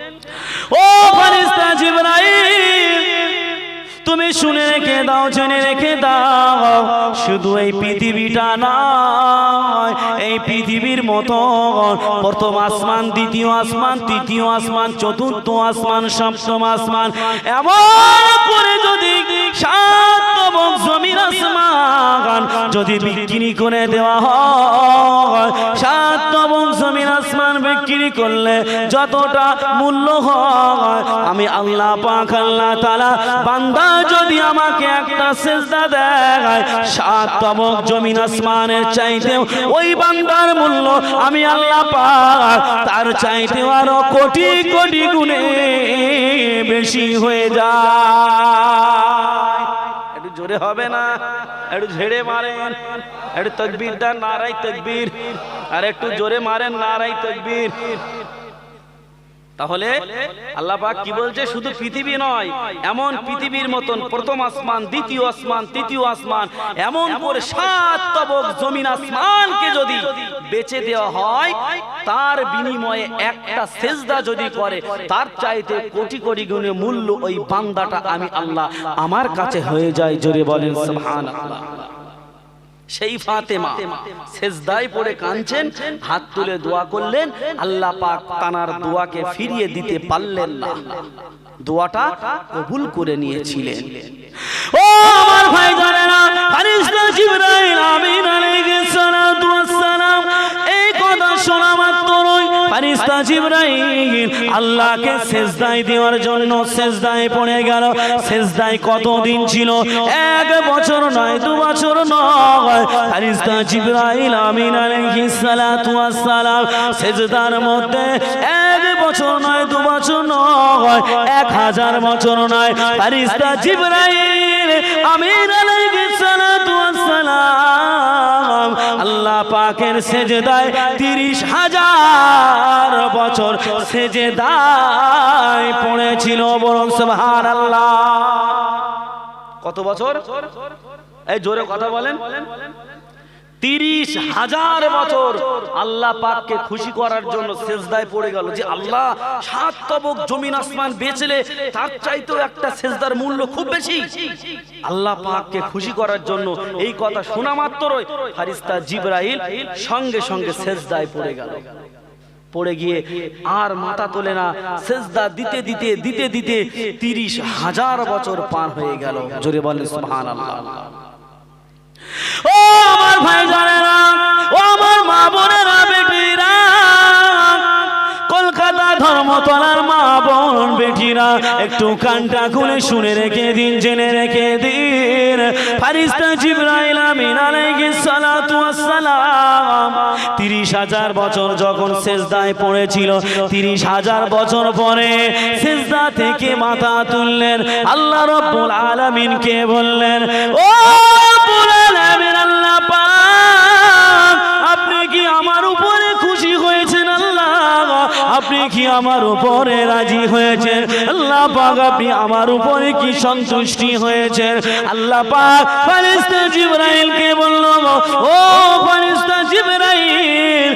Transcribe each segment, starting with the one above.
ও ফারিস্তা জিবরাইল, তুমি শুনে রেখে দাও, জেনে রেখে দাও, শুধু এই পৃথিবীটা নয়, এই পৃথিবীর মতো। প্রথম আসমান, দ্বিতীয় আসমান, তৃতীয় আসমান, চতুর্থ আসমান, সপ্তম আসমান। এমন করে যদি সাত জমিন আসমান যদি বিক্রি করে দেওয়া হয়, সাত জমিন আসমান বিক্রি করলে যতটা মূল্য হয়, আমি আল্লাহ পাক, আল্লাহ তাআলা বান্দা যদি আমাকে একটা সাত তবক আসমানের চাইতেও ওই বান্দার মূল্য আমি আল্লাহ পাক, তার চাইতেও আরও কোটি কোটি গুণে বেশি হয়ে যায়। হবে না। একটু ঝেড়ে মারেন। একটু তকবীর দেন নারাই তকবীর। আর একটু জোরে মারেন নারাই তকবীর। তাহলে আল্লাহ কি বলছে? শুধু পৃথিবী নয়, এমন পৃথিবীর মতন প্রথম আসমান, দ্বিতীয় আসমান, তৃতীয় আসমান, এমন করে সাত তবক জমিন আসমানকে যদি বেচে দেওয়া হয়, তার বিনিময়ে একটা সেজদা যদি করে, তার চাইতে কোটি কোটি গুণে মূল্য ওই বান্দাটা আমি আল্লাহ আমার কাছে হয়ে যায়, জোরে বলেন, সুবহানাল্লাহ। সেই ফাতেমা সেজদায় পড়ে কাঁদছেন, হাত তুলে দোয়া করলেন, আল্লাহ পাক তানার দোয়াকে ফিরিয়ে দিতে পারলেন না। দোয়াটা কবুল করে নিয়েছিলেন। ও আমার ভাই জানেনা ফারিস্তা জিবরাইল আমিন আলাইহিস সালাতু ওয়াস সালাম, এই কথা শোনা মাত্রই ফারিস্তা জিবরাইল আল্লাহকে সেজদায় দেওয়ার জন্য সেজদায় পড়ে গেল। সেজদায় কতদিন ছিল? এক বছর নয়, দু বছর নয়। ফারিস্তা জিবরাইল আমিন আলাইহিস সালাতু ওয়াস সালাম সেজদার মধ্যে এক বছর নয়, দু বছর নয়, এক হাজার বছর নয়। ফারিস্তা জিবরাইল আমিন আলাইহিস সালাতু ওয়াস সালাম আল্লাহ পাকের সেজদায় তিরিশ হাজার বছর সেজদায় পড়েছিল বরং সুবহান আল্লাহ কত বছর? এই জোরে কথা বলেন। তিরিশ হাজার বছর আল্লাহ পাককে খুশি করার জন্য সেজদায় পড়ে গেল যে আল্লাহ সাত তবক জমিন আসমান বেচলে তার চাইতেও একটা সেজদার মূল্য খুব বেশি। আল্লাহ পাককে খুশি করার জন্য এই কথা শোনা মাত্রই ফারিস্তা জিব্রাইল সঙ্গে সঙ্গে সেজদায় পড়ে গেল। পড়ে গিয়ে আর মাথা তোলে না, সেজদা দিতে দিতে দিতে দিতে তিরিশ হাজার বছর পার হয়ে গেল। জোরে বলেন সুবহানাল্লাহ। ও আমার ভাই জানেরা, ও আমার মা বোনেরা, বেটিরা, কলকাতা ধর্মতলার মা বোন, বেটিরা, একটু কানটা খুলে শুনে রেখে দিন, জেনে রেখে দিন। ফারিস্তা জিবরাইল আমিন আলাইহিস সালাতু 30 হাজার বছর যখন সেজদায় পড়েছিল 30 হাজার বছর পরে সেজদা থেকে মাথা তুললেন, আল্লাহ রাব্বুল আলামিনকে বললেন, ও আপনি কি আমার উপরে রাজি হয়েছেন? আল্লাহ পাক আপনি আমার উপরে কি সন্তুষ্টি হয়েছেন? আল্লাহ পাক ফারিস্তা জিবরাইলকে বলল, ও ফারিস্তা জিবরাইল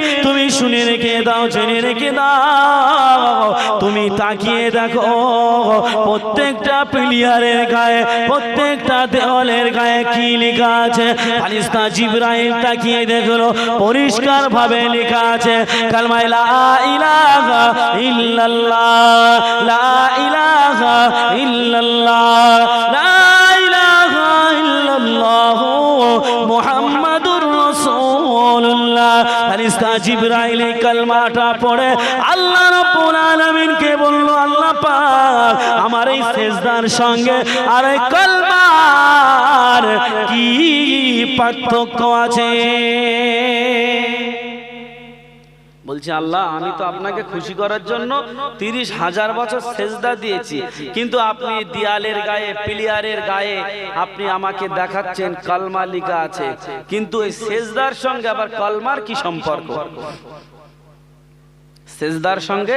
শুনে রেখে দাও, জেনে রেখে দাও। তুমি তাকিয়ে দেখো, প্রত্যেকটা প্লেয়ারের গায়ে, প্রত্যেকটা দেওয়ালের গায়ে কি লেখা আছে? ফারিস্তা জিবরাইল তাকিয়ে দেখল পরিষ্কার ভাবে লেখা আছে, কালমায় লা ইলাহা ইল্লাল্লাহ, লা ইলাহা ইল্লাল্লাহ, লা জিবরাইল এই কালমাটা পড়ে আল্লাহ রাব্বুল আলামিনকে বলল, আল্লাহ পাক, আমার এই সেজদার সঙ্গে আর এই কালমার কি পার্থক্য আছে? বলছি, আল্লাহ, আমি তো আপনাকে খুশি করার জন্য তিরিশ হাজার বছর সেজদা দিয়েছি। কিন্তু আপনি দিয়ালের গায়ে, প্লেয়ারের গায়ে আপনি আমাকে দেখাচ্ছেন, কালমা লিখা আছে। কিন্তু এই সেজদার সঙ্গে আবার কলমার কি সম্পর্ক? সেজদার সঙ্গে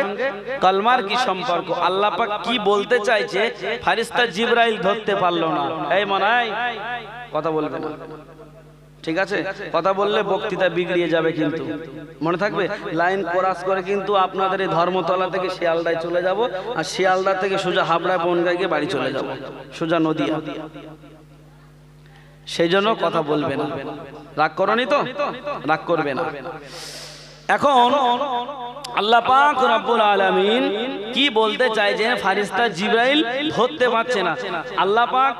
কলমার কি সম্পর্ক? আল্লাহ পাক কি বলতে চাইছে, ফারিস্তা জিব্রাইল ধরতে পারল না। এই মনাই, কথা বলবে না। ঠিক আছে? কথা বললে বক্তৃতা বিগড়িয়ে যাবে কিন্তু। মনে থাকবে? লাইন ক্রস করে কিন্তু আপনাদের এই ধর্মতলা থেকে শিয়ালদায় চলে যাব আর শিয়ালদা থেকে সোজা হাবড়া বনগাঁ বাড়ি চলে যাব। সোজা নদিয়া। সেই জন্য কথা বলবে না। রাগ করনি তো? রাগ করবে না। এখন আল্লাহ পাক রব্বুল আলামিন কি বলতে চাই যে ফারিস্তা জিব্রাইল ধরতে পারছে না? আল্লাহ পাক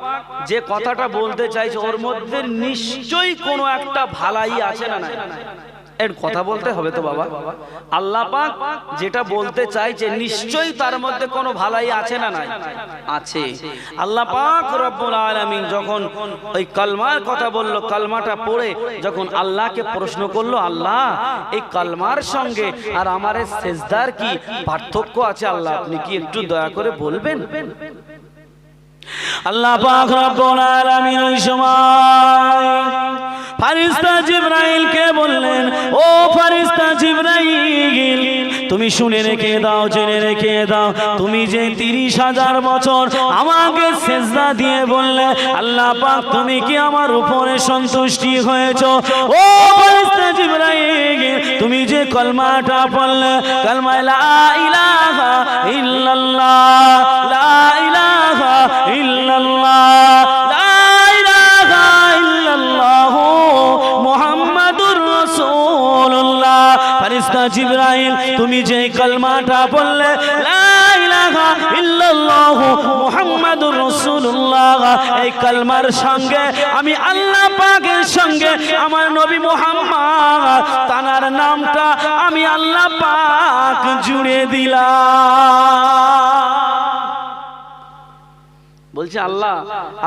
যে কথাটা বলতে চাইছে ওর মধ্যে নিশ্চয়ই কোনো একটা ভালাই আছে না এর কথা বলতে হবে তো বাবা। আল্লাহ পাক যেটা বলতে চাইছে, নিশ্চয়ই তার মধ্যে কোনো ভালাই আছে না নাই? আছে। আল্লাহ পাক রব্বুল আলামিন যখন ওই কালমার কথা বলল, কালমাটা পড়ে যখন আল্লাহকে প্রশ্ন করল, আল্লাহ, এই কালমার সঙ্গে আর আমার সেজদার কি পার্থক্য আছে? আল্লাহ, আপনি কি একটু দয়া করে বলবেন? আল্লাহ পাক রব্বুল আলামিন ওই সময় ফারিস্তা জিব্রাইলকে বললেন, ও ফারিস্তা জিব্রাইল, তুমি শুনে রেখে দাও, জেনে রেখে দাও। তুমি যে তিরিশ হাজার বছর আমাকে সেজদা দিয়ে বললে, আল্লাহ পাক তুমি কি আমার উপরে সন্তুষ্টি হয়েছ? ও ফারিস্তা জিব্রাইল, তুমি যে কলমাটা পড়লে, কলমায় লা ইলাহা ইল্লাল্লাহ, লা ইলাহা ইল্লাল্লাহ জিবরাইল, তুমি যে কলমাটা বললে মুহাম্মাদুর রাসূলুল্লাহ এই কলমার সঙ্গে আমি আল্লাহ পাকের সঙ্গে আমার নবী মুহাম্মদ, তানার নামটা আমি আল্লাহ পাক জুড়ে দিলাম। বলছে, আল্লাহ,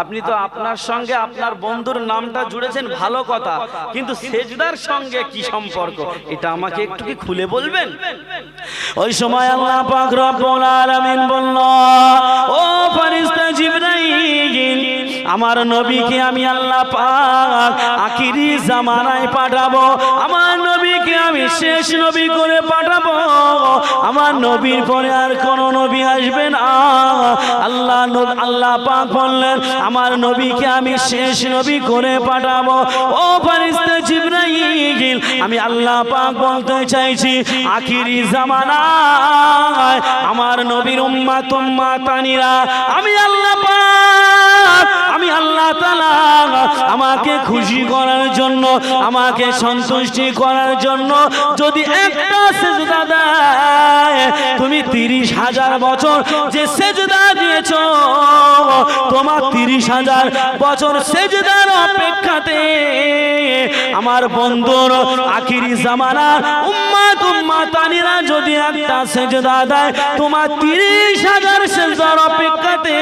আপনি তো আপনার সঙ্গে আপনার বন্ধুর নামটা জুড়েছেন, ভালো কথা। কিন্তু সেজদার সঙ্গে কি সম্পর্ক? এটা আমাকে একটু কি খুলে বলবেন? ওই সময় আল্লাহ পাক রব্বুল আলামিন বলল, ও ফেরেশতা জিবরাইল আমার নবীকে আমি আল্লাহ পাক আখিরি জামানায় পাঠাবো। আমার নবীকে আমি শেষ নবী করে পাঠাবো। আমার নবীর পরে আর কোন নবী আসবে না। আল্লাহ আল্লাহ পাক বললেন, আমার নবীকে আমি শেষ নবী করে পাঠাবো। ও ফেরেশতা জিবরাইল, আমি আল্লাহ পাক বলতে চাইছি, আখিরি জামানায় আমার নবীর উম্মাত, উম্মাতানিরা, আমি আল্লাহ আল্লাহ আমাকে খুশি করার জন্য, আমাকে সন্তুষ্টি করার জন্য যদি একটা সেজদা দেয়, তুমি তিরিশ হাজার বছর যে সেজদা দিয়েছ, তোমার তিরিশ হাজার বছর সেজদার অপেক্ষাতে আমার বন্ধুর আখিরি জামানার উম্মাত উম্মাতানিরা যদি একটা সেজদা দেয়, তোমার তিরিশ হাজার সেজদার অপেক্ষাতে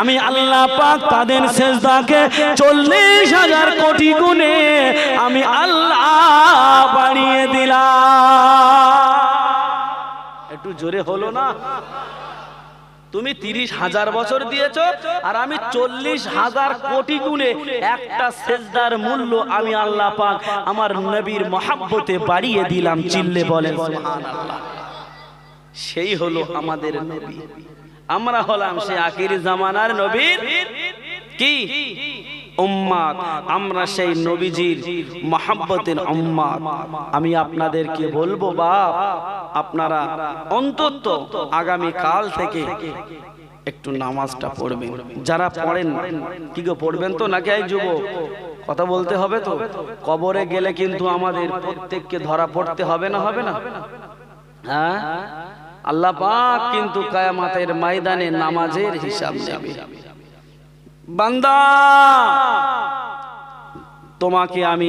আমি আল্লাহ পাক তাদের সেজদাকে চল্লিশ হাজার কোটি গুণে আমি আল্লাহ বাড়িয়ে দিলাম। একটু জোরে হলো না? তুমি তিরিশ হাজার বছর দিয়েছ আর আমি চল্লিশ হাজার কোটি গুণে একটা সেজদার মূল্য আমি আল্লাহ পাক আমার নবীর মহাব্বতে বাড়িয়ে দিলাম, চিল্লে সুবহানাল্লাহ। সেই হলো আমাদের নবী। আমরা হলাম সে আখির জামানার নবীর কি? উম্মাদ, আমরা সেই নবীজির মহাব্বতের উম্মাদ। আমি আপনাদেরকে বলব, বাপ, আপনারা অন্তত আগামী কাল থেকে একটু নামাজটা পড়বেন। যারা পড়েন, কি গো, পড়বেন তো নাকি এই যুবক? কথা বলতে হবে তো। কবরে গেলে কিন্তু আমাদের প্রত্যেককে ধরা পড়তে হবে না হবে না? হ্যাঁ? আল্লাহ পাক কিন্তু কায়ামাতের ময়দানে নামাজের হিসাব নেবে। বান্দা, তোমাকে আমি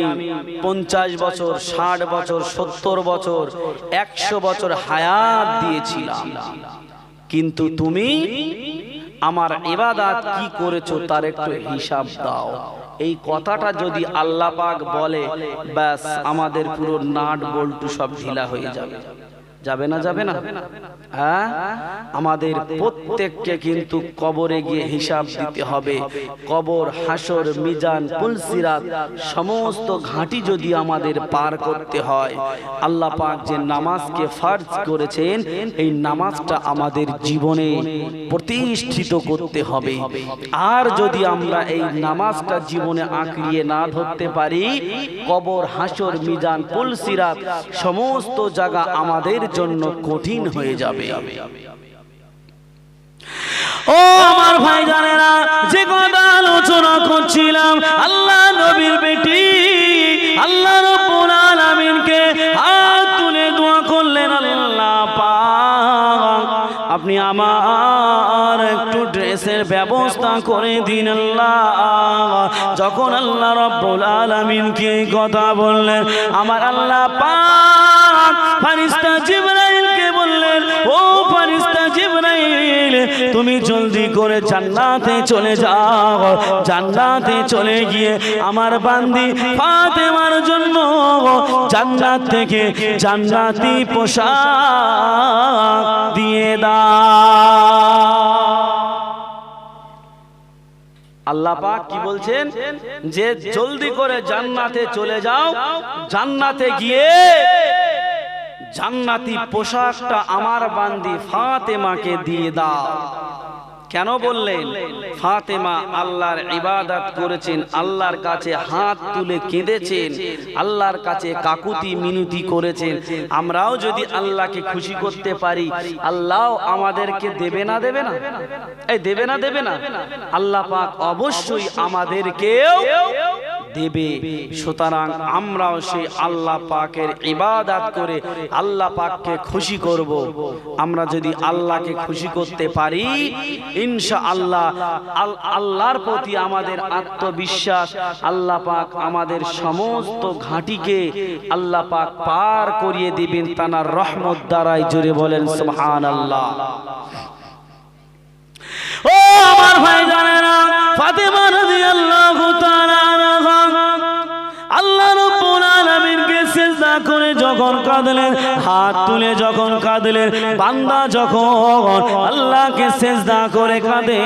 পঞ্চাশ বছর, ষাট বছর, সত্তর বছর, একশো বছর হায়াত দিয়েছিলাম। কিন্তু তুমি আমার ইবাদাত কি করেছ তার একটু হিসাব দাও। এই কথাটা যদি আল্লাহ পাক বলে, ব্যাস আমাদের পুরো নাট বল্টু সব ঢিলা হয়ে যাবে। যাবে না যাবে না? আমাদের প্রত্যেককে কিন্তু কবরে গিয়ে হিসাব দিতে হবে। কবর, হাসর, মিজান, পুলসিরাত, সমস্ত ঘাঁটি যদি আমাদের পার করতে হয়, আল্লাহ পাক যে নামাজকে ফার্জ করেছেন, এই নামাজটা আমাদের জীবনে প্রতিষ্ঠিত করতে হবে। আর যদি আমরা এই নামাজটা জীবনে আঁকড়িয়ে না ধরতে পারি, কবর, হাসর, মিজান, পুলসিরাত, সমস্ত জায়গা আমাদের জন্য কঠিন হয়ে যাবে। ও আমার ভাই জানেরা, যে কথা আলোচনা করছিলাম, আল্লাহ নবীর বেটি, আল্লাহ রব্বুল হাত তুলে দোয়া করলেন আল্লাহ পাক। আপনি আমার একটু ড্রেসের ব্যবস্থা করে দিন আল্লাহ। যখন আল্লাহ রব্বুল আলামিনকে কথা বললেন, আমার আল্লাহ পাক ফারিস্তা জিবরাইলকে বললেন, ও ফারিস্তা জিবরাইল, তুমি জলদি করে জান্নাতে চলে যাও, জান্নাতে চলে গিয়ে আমার বান্দি ফাতেমার জন্য জান্নাত থেকে জান্নাতি পোশাক দিয়ে দাও। আল্লাহ কি বলছেন? যে জলদি করে জান্নাতে চলে যাও, জান্নাতে গিয়ে জান্নাতি পোশাকটা আমার বান্দি ফাতেমাকে দিয়ে দাও। কেন বললেন? ফাতেমা আল্লাহর ইবাদত করেছেন, আল্লাহর কাছে হাত তুলে কেঁদেছেন, আল্লাহর কাছে কাকুতি মিনতি করেছেন। আমরাও যদি আল্লাহকে খুশি করতে পারি আল্লাহ আমাদেরকে দেবে না দেবে না? এই দেবে না দেবে না? আল্লাহ পাক অবশ্যই আমাদেরকেও দেবে। সুতরাং আমরাও সেই আল্লাহ পাকের ইবাদত করে আল্লাহ পাককে খুশি করব। আমরা যদি আল্লাহকে খুশি করতে পারি ইনশা আল্লাহ আল্লাহর প্রতি আমাদের আত্মবিশ্বাস, আল্লাহ পাক আমাদের সমস্ত ঘাঁটিকে আল্লাহ পাক পার করিয়ে দিবেন তানার রহমত দ্বারাই জুড়ে বলেন সুবহান আল্লাহ ও আমার ভাই জানেরা ফাতেমা রাদিয়াল্লাহু তাআলা সিজদা করে যখন কাঁদলেন, হাত তুলে যখন কাঁদলেন, বান্দা যখন আল্লাহকে সিজদা করে কাঁদে,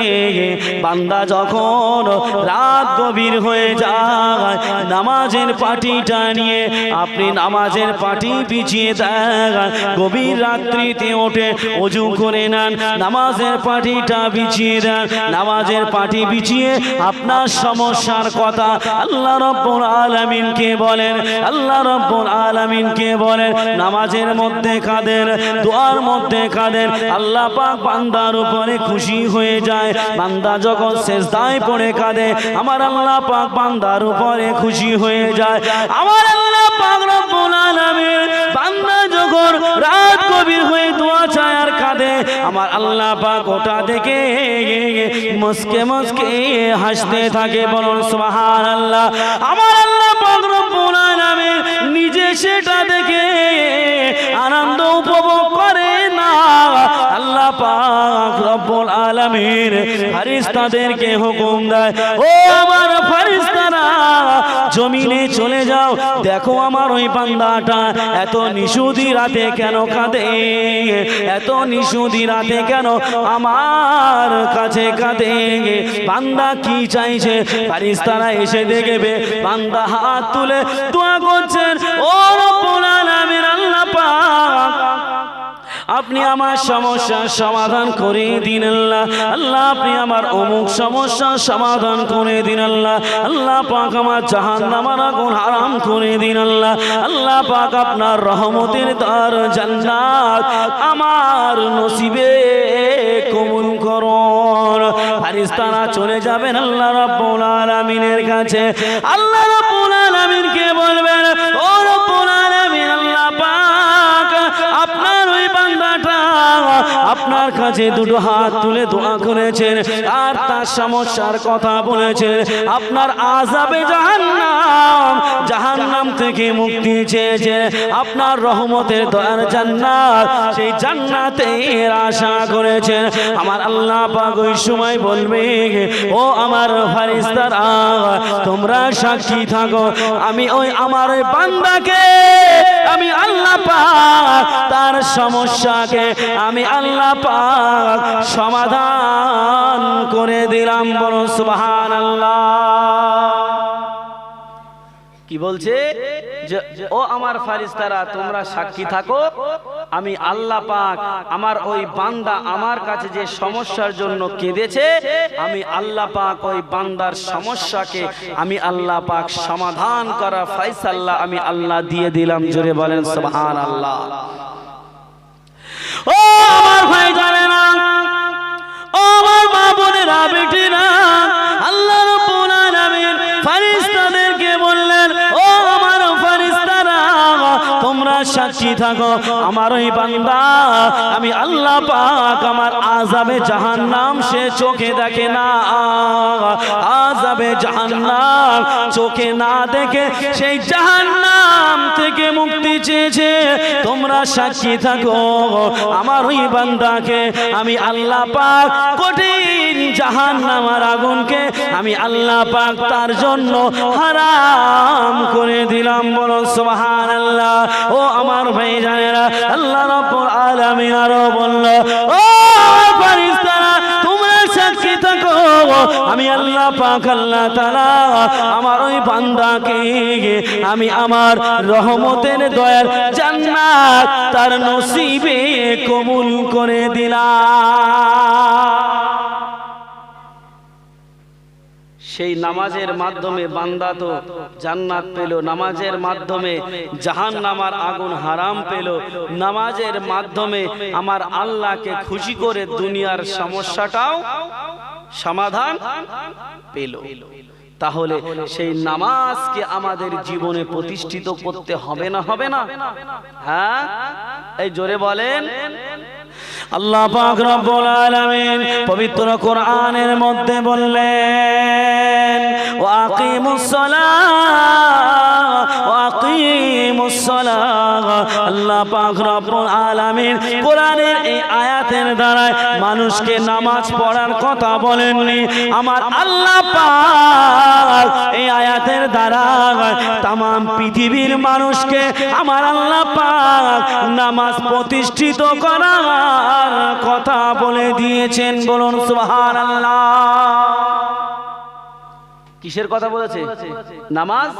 বান্দা যখন রাত গভীর হয়ে যায়, নামাজের পাটিটা নিয়ে আপনি নামাজের পাটি পিছিয়ে দেন, গভীর রাত্রিতে ওঠে অজু করে নেন, নামাজের পাটিটা বিছিয়ে দেন, নামাজের পাটি বিছিয়ে আপনার সমস্যার কথা আল্লাহ রব্বুল আলামিনকে বলেন, আল্লাহ রব্বুল আলামিনকে বলেন, নামাজের মধ্যে কাঁদেন দোয়ার মধ্যে কাঁদেন আল্লাহ পাক বান্দার উপরে খুশি হয়ে যায়, বান্দা যখন শেষদায় পড়ে কাঁদে, আমার আল্লাহ পাক বান্দার উপরে খুশি হয়ে যায়। আমার আল্লাহ পাক রব্বুল আলামিন বান্দা যখন রাত গভীর হয়ে দোয়া চায় আর কাঁদে, আমার আল্লাহ পাক ওটা দেখে মুসকে মুসকে হাসতে থাকে, বলুন সুবহানাল্লাহ। আমার আল্লাহ পাক রব্বুল সেটা দেখে আল্লাহ পাক রব্বুল আলামিন ফারিস্তাদেরকে হুকুম দেয়, ও আমার ফারিস্তারা জমিনে চলে যাও, দেখো আমার ওই বান্দাটা এত নিশুদি রাতে কেন কাঁদে? এত নিশুদি রাতে কেন আমার কাছে কাঁদে? বান্দা কি চাইছে? ফারিস্তারা এসে দেখবে, বান্দা হাত তুলে দোয়া করছেন, ও আপনি আমার সমস্যার সমাধান করে দিন আল্লাহ। আল্লাহ, আপনি আমার অমুক সমস্যার সমাধান করে দিন আল্লাহ। আল্লাহ পাক আমার জাহান নামার আগুন হারাম করে দিন আল্লাহ। আল্লাহ পাক আপনার রহমতের দ্বার জান্নাত আমার নসিবে কবুল করুন। চলে যাবেন আল্লাহ রাব্বুল আলামিনের কাছে। আল্লাহ আপনার কাছে দুটো হাত তুলে দোয়া করেছেন, আর তার সমস্যার কথা বলেছেন। আপনার আজাবে জাহান্নাম জাহান্নাম থেকে মুক্তি চেয়েছে আপনার রহমতের দয়ার জান্নাত, সেই জান্নাতের আশা করেছেন। আমার আল্লাহ পাক ওই সময় বলবে, ও আমার ফারিস্তারা তোমরা সাক্ষী থাকো। আমি ওই আমার বান্দাকে, আমি আল্লাহ পাক তার সমস্যাকে, আমি আল্লাহ পাক সমাধান করে দিলাম বলো সুবহানাল্লাহ। কি বলছে? ও আমার ফারিস্তারা, তোমরা সাক্ষী থাকো। আমি আল্লাহ পাক আমার ওই বান্দা আমার কাছে যে সমস্যার জন্য কেঁদেছে, আমি আল্লাহ পাক ওই বান্দার সমস্যাকে আমি আল্লাহ পাক সমাধান করা ফাইসাল্লাহ আমি আল্লাহ দিয়ে দিলাম। জোরে বলেন সুবহান আল্লাহ ও আমার ভাই জানে না। ও আমার মা বোনেরা বেটিরা আল্লাহ সাক্ষী থাকো, আমার ওই বান্দা। আমি আল্লাহ পাক আমার আযাবে জাহান্নাম সে চোখে দেখে না। আযাবে জাহান্নাম চোখে না দেখে সেই জাহান্নাম থেকে মুক্তি চেয়েছে। তোমরা সাক্ষী থাকো, আমার ওই বান্দাকে আমি আল্লাহ পাক কঠিন জাহান্নামার আগুনকে আমি আল্লাহ পাক তার জন্য হারাম করে দিলাম। বলো, সুবহানাল্লাহ। ও আমার ভাই জানেরা আল্লাহ রাব্বুল আলামিন আরও বলল, ও আমি আল্লাহ পাক, আল্লাহ তাআলা আমার ওই বান্দাকে, আমি আমার রহমতের দয়ার জান্নাত তার নসিবে কবুল করে দিলাম। সেই নামাজের মাধ্যমে বান্দা তো জান্নাত পেল। নামাজের মাধ্যমে জাহান নামার আগুন হারাম পেল। নামাজের মাধ্যমে আমার আল্লাহকে খুশি করে দুনিয়ার সমস্যাটাও সমাধান পেল। তাহলে সেই নামাজকে আমাদের জীবনে প্রতিষ্ঠিত করতে হবে না হবে না? হ্যাঁ? এই জোরে বলেন। আল্লাহ পাক রব্বুল আলামিন পবিত্র কোরআনের মধ্যে বললেন ওয়াকিমুস সালাহ আল্লাহ পাক রব্বুল আলামিন কোরআনের এই আয়াতের দ্বারা মানুষকে নামাজ পড়ার কথা বলেননি। আমার আল্লাহ পাক এই আয়াতের দ্বারা তাম পৃথিবীর মানুষকে আমার আল্লাহ পাক নামাজ প্রতিষ্ঠিত করার কথা বলে দিয়েছেন। বলুন সুবহানাল্লাহ। কিসের কথা বলেছে? নামাজ?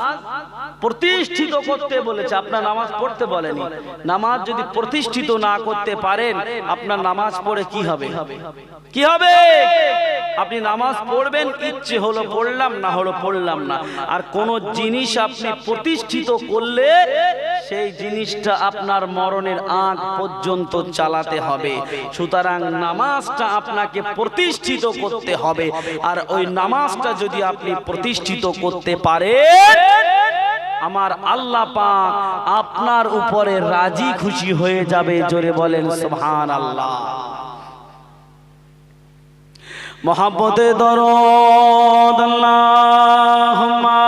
প্রতিষ্ঠিত করতে বলেছে। আপনার নামাজ পড়তে বলেনি। নামাজ যদি প্রতিষ্ঠিত না করতে পারেন আপনার নামাজ পড়ে কি হবে? কি হবে? আপনি নামাজ পড়বেন ইচ্ছে হলো পড়লাম না হলো পড়লাম না। আর কোন জিনিস আপনি প্রতিষ্ঠিত করলে সেই জিনিসটা আপনার মরণের আগ পর্যন্ত চালাতে হবে। সুতরাং নামাজটা আপনাকে প্রতিষ্ঠিত করতে হবে। আর ওই নামাজটা যদি আপনি প্রতিষ্ঠিত করতে পারেন, আমার আল্লাহ পাক আপনার উপরে রাজি খুশি হয়ে যাবে, জোরে বলেন সুবহান আল্লাহ মহাব্বতে দরদ আল্লাহুম্মা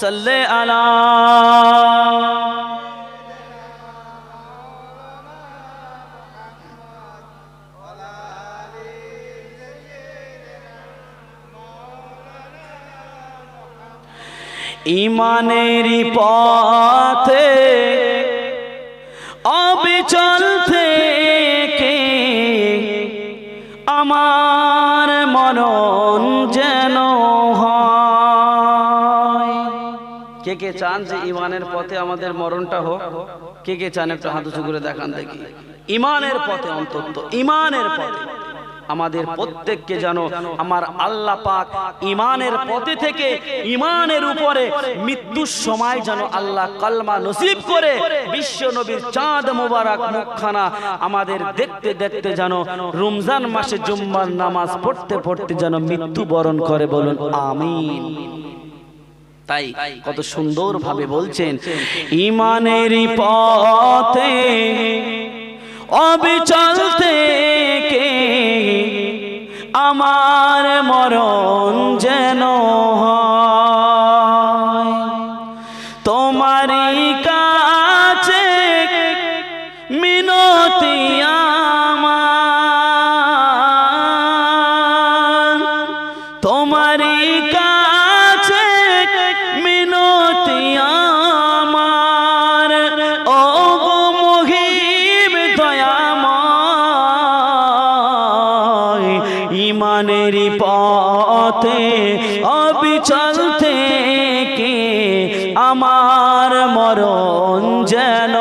সাল্লি আলা ইমানের পথে অবিচল থেকে আমার মনন যেন কে কে চান যে ইমানের পথে আমাদের মরণটা হোক? কে কে চান একটু হাত উঁচু করে দেখান দেখি। ইমানের পথে অন্তত, ইমানের পথে। আমাদের প্রত্যেককে যেন আমার আল্লাহ পাক ইমানের পথে থেকে ইমানের উপরে মৃত্যুর সময় যেন আল্লাহ কালমা নসিব করে বিশ্ব নবীর চাঁদ মোবারক মুখখানা আমাদের দেখতে দেখতে যেন রমজান মাসে জুম্মার নামাজ পড়তে পড়তে যেন মৃত্যু বরণ করে বলুন আমিন। তাই কত সুন্দর ভাবে বলছেন ইমানেরই পথে অবিচলতে আমার মরণ যেন হয়। ইমানের পথে অবি চলতে কে আমার মরণ যেন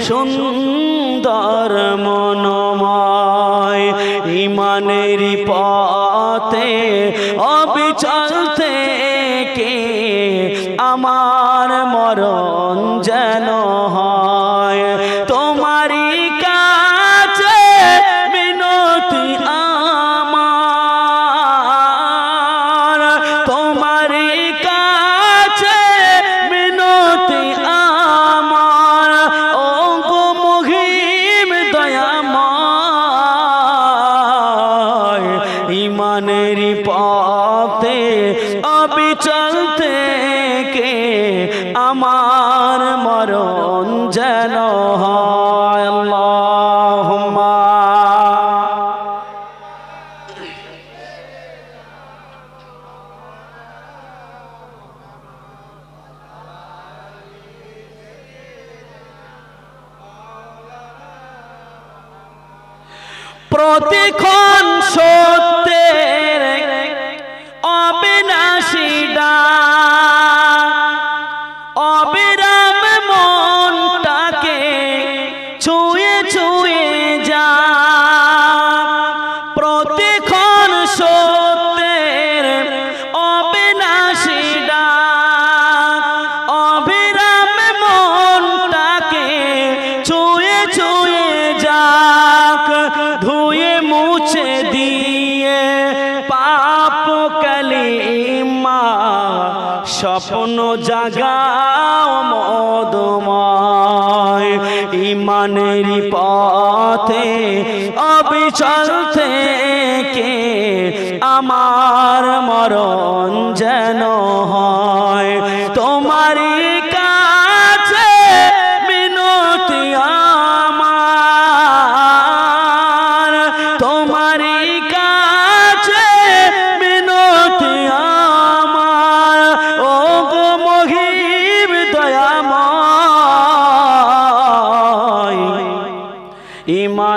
সুন্দর মনময় ইমানের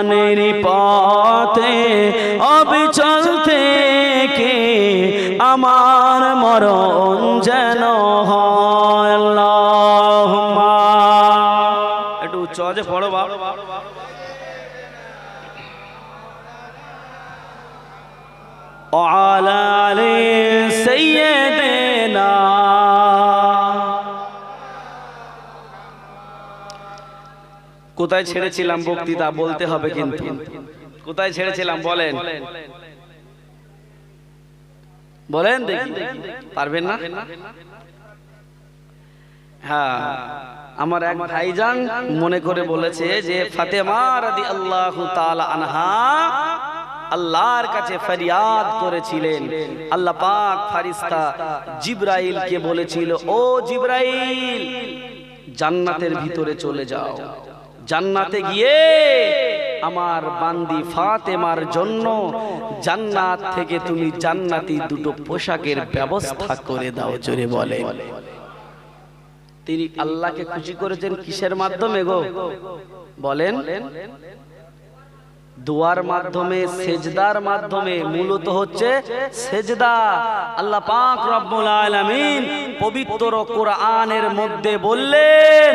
ইমানের পথে কোথায় ছেড়েছিলাম বক্তৃতা? বলতে হবে কিন্তু। কোথায় ছেড়েছিলাম? বলেন। বলেন। দেখি। পারবেন না? হ্যাঁ আমার এক ভাইজান মনে করে বলেছে যে ফাতেমা রাদি আল্লাহ আনহা আল্লাহর কাছে ফরিয়াদ করেছিলেন। আল্লাহ পাক ফারিস্তা জিব্রাইলকে বলেছিল ও জিব্রাইল জান্নাতের ভিতরে চলে যাও। জান্নাতে গিয়ে আমার বান্দি ফাতেমার জন্য জান্নাত থেকে তুমি জান্নাতি দুটো পোশাকের ব্যবস্থা করে দাও জোরে বলে। তিনি আল্লাহকে খুশি করেছেন কিসের মাধ্যমে গো? বলেন। দোয়ার মাধ্যমে সেজদার মাধ্যমে মূলত হচ্ছে সেজদা। আল্লাহ পাক রব্বুল আলামিন পবিত্র কোরআনের মধ্যে বললেন